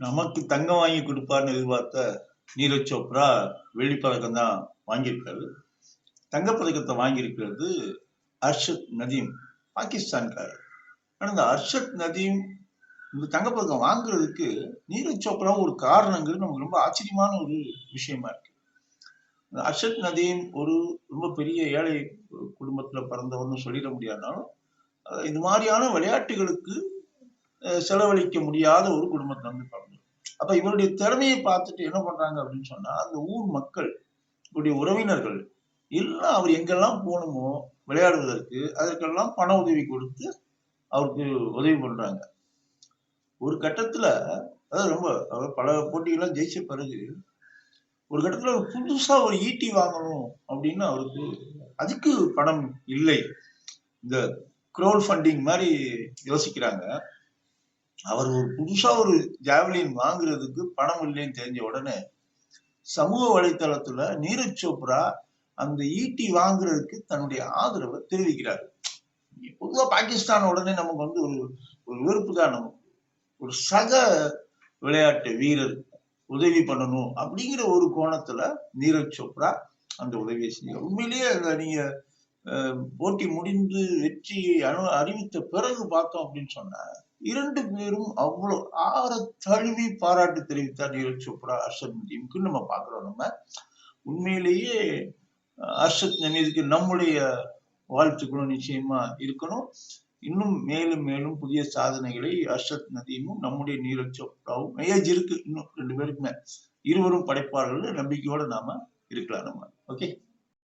நமக்கு தங்கம் வாங்கி கொடுப்பார்னு எதிர்பார்த்த நீரஜ் சோப்ரா வெள்ளி பதக்கம் தான் வாங்கியிருக்காரு. தங்கப்பதக்கத்தை வாங்கியிருக்கிறது அர்ஷத் நதீம் பாகிஸ்தான்காரர். ஆனால் இந்த அர்ஷத் நதீம் இந்த தங்கப்பதக்கம் வாங்குறதுக்கு நீரஜ் சோப்ரா ஒரு காரணங்கிறது நமக்கு ரொம்ப ஆச்சரியமான ஒரு விஷயமா இருக்கு. அர்ஷத் நதீம் ஒரு ரொம்ப பெரிய ஏழை குடும்பத்துல பிறந்தவன்னு சொல்லிட முடியாதுனாலும் இது மாதிரியான விளையாட்டுகளுக்கு செலவழிக்க முடியாத ஒரு குடும்பத்துல வந்து பிறந்தது அப்ப இவருடைய திறமையை பார்த்துட்டு என்ன பண்றாங்க அப்படின்னு சொன்னா அந்த ஊர் மக்கள் இவருடைய உறவினர்கள் எல்லாம் அவர் எங்கெல்லாம் போகணுமோ விளையாடுவதற்கு அதற்கெல்லாம் பண உதவி கொடுத்து அவருக்கு உதவி பண்றாங்க. ஒரு கட்டத்துல அதாவது ரொம்ப அவர் பல போட்டிகள்லாம் ஜெயிச்ச பிறகு ஒரு கட்டத்துல ஒரு புதுசா ஒரு ஈட்டி வாங்கணும் அப்படின்னு அவருக்கு அதுக்கு பணம் இல்லை. இந்த க்ரோல் ஃபண்டிங் மாதிரி யோசிக்கிறாங்க. அவர் ஒரு புதுசா ஒரு ஜாவலின் வாங்குறதுக்கு பணம் இல்லைன்னு தெரிஞ்ச உடனே சமூக வலைத்தளத்துல நீரஜ் சோப்ரா அந்த ஈட்டி வாங்குறதுக்கு தன்னுடைய ஆதரவை தெரிவிக்கிறார். பொதுவா பாகிஸ்தான் உடனே நமக்கு வந்து ஒரு ஒரு வெறுப்பு தான் நமக்கு. ஒரு சக விளையாட்டு வீரர் உதவி பண்ணணும் அப்படிங்கிற ஒரு கோணத்துல நீரஜ் சோப்ரா அந்த உதவியை செய்ய உண்மையிலேயே அந்த நீங்க போட்டி முடிந்து வெற்றியை அனு அறிவித்த பிறகு பார்த்தோம் அப்படின்னு சொன்னா இரண்டு பேரும் அவ்வளவு ஆற தழுவி பாராட்டு தெரிவித்தார் நீரஜ் சோப்ரா அர்ஷத் நதீமுக்கு நம்ம பாக்குறோம் நம்ம. உண்மையிலேயே அஹ், அர்ஷத் நமீதுக்கு நம்முடைய வாழ்த்துக்களும் நிச்சயமா இருக்கணும். இன்னும் மேலும் மேலும் புதிய சாதனைகளை அர்ஷத் நதீமும் நம்முடைய நீரஜ் சோப்ராவும் ஏஜ் இருக்கு இன்னும் ரெண்டு பேருக்குமே இருவரும் படைப்பாளர்கள் நம்பிக்கையோட நாம இருக்கலாம் நம்ம. ஓகே